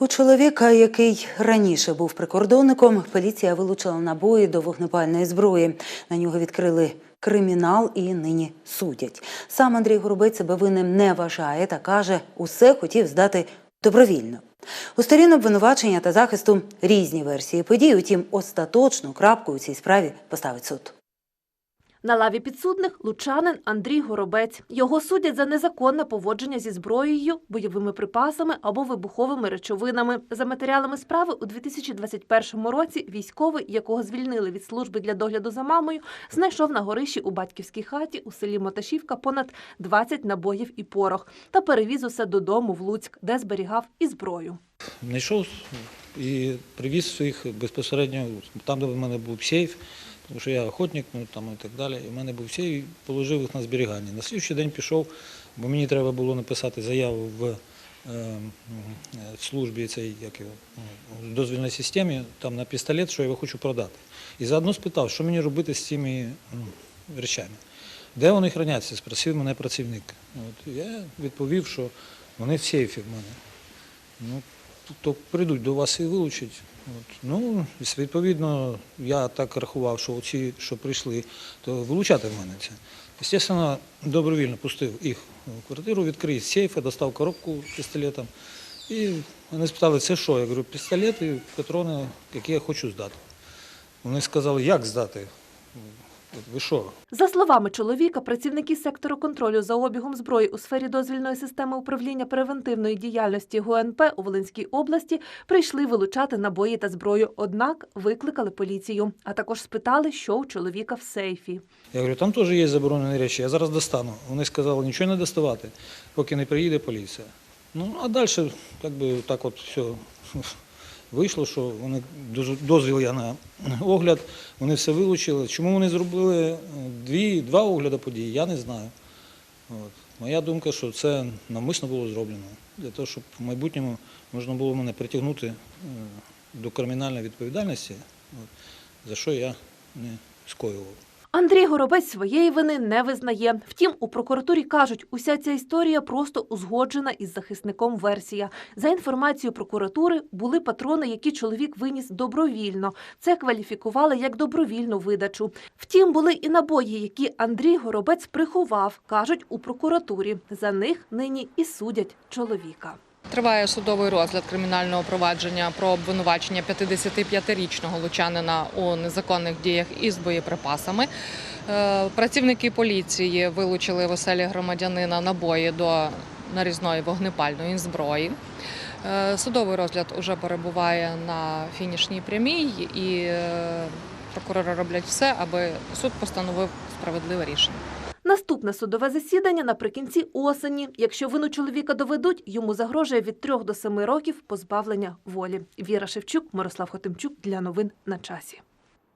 У чоловіка, який раніше був прикордонником, поліція вилучила набої до вогнепальної зброї. На нього відкрили кримінал і нині судять. Сам Андрій Горобець себе винним не вважає та каже, усе хотів здати добровільно. У сторін обвинувачення та захисту різні версії подій. Утім, остаточну крапку у цій справі поставить суд. На лаві підсудних лучанин Андрій Горобець. Його судять за незаконне поводження зі зброєю, бойовими припасами або вибуховими речовинами. За матеріалами справи у 2021 році військовий, якого звільнили від служби для догляду за мамою, знайшов на горищі у батьківській хаті у селі Моташівка понад 20 набоїв і порох та перевіз усе додому в Луцьк, де зберігав і зброю. Знайшов і привіз їх безпосередньо там, де в мене був сейф, тому що я охотник, ну там і так далі. І в мене був сейф і положив їх на зберігання. На слідчий день пішов, бо мені треба було написати заяву в, е, в службі цій, як його, ну, в дозвільній системі, там на пістолет, що я його хочу продати. І заодно спитав, що мені робити з цими ну, речами. Де вони храняться? спросив мене працівник. От, я відповів, що вони в сейфі в мене. Ну, то прийдуть до вас і вилучать. От. Ну, відповідно, я так рахував, що ці, що прийшли, то вилучати в мене це. Звісно, добровільно пустив їх в квартиру, відкрив сейф, достав коробку з пістолетом. І вони спитали, це що? Я говорю, пістолет і патрони, які я хочу здати. Вони сказали, як здати? Ви що? За словами чоловіка, працівники сектору контролю за обігом зброї у сфері дозвільної системи управління превентивної діяльності ГУНП у Волинській області прийшли вилучати набої та зброю. Однак викликали поліцію, а також спитали, що у чоловіка в сейфі. Я говорю, там теж є заборонені речі, я зараз достану. Вони сказали, нічого не доставати, поки не приїде поліція. Ну, а далі, як би так от все вийшло, що вони дозвіл я на огляд, вони все вилучили. Чому вони зробили е, дві, два огляди подій, я не знаю. От. Моя думка, що це навмисно було зроблено для того, щоб в майбутньому можна було мене притягнути е, до кримінальної відповідальності, от, за що я не скоював. Андрій Горобець своєї вини не визнає. Втім, у прокуратурі кажуть, уся ця історія просто узгоджена із захисником версія. За інформацією прокуратури, були патрони, які чоловік виніс добровільно. Це кваліфікували як добровільну видачу. Втім, були і набої, які Андрій Горобець приховав, кажуть у прокуратурі. За них нині і судять чоловіка. Триває судовий розгляд кримінального провадження про обвинувачення 55-річного лучанина у незаконних діях із боєприпасами. Е, Працівники поліції вилучили в оселі громадянина набої до нарізної вогнепальної зброї. Е, Судовий розгляд уже перебуває на фінішній прямій, і е, прокурори роблять все, аби суд постановив справедливе рішення. Наступне судове засідання наприкінці осені. Якщо вину чоловіка доведуть, йому загрожує від 3 до 7 років позбавлення волі. Віра Шевчук, Мирослав Хотимчук для новин на часі.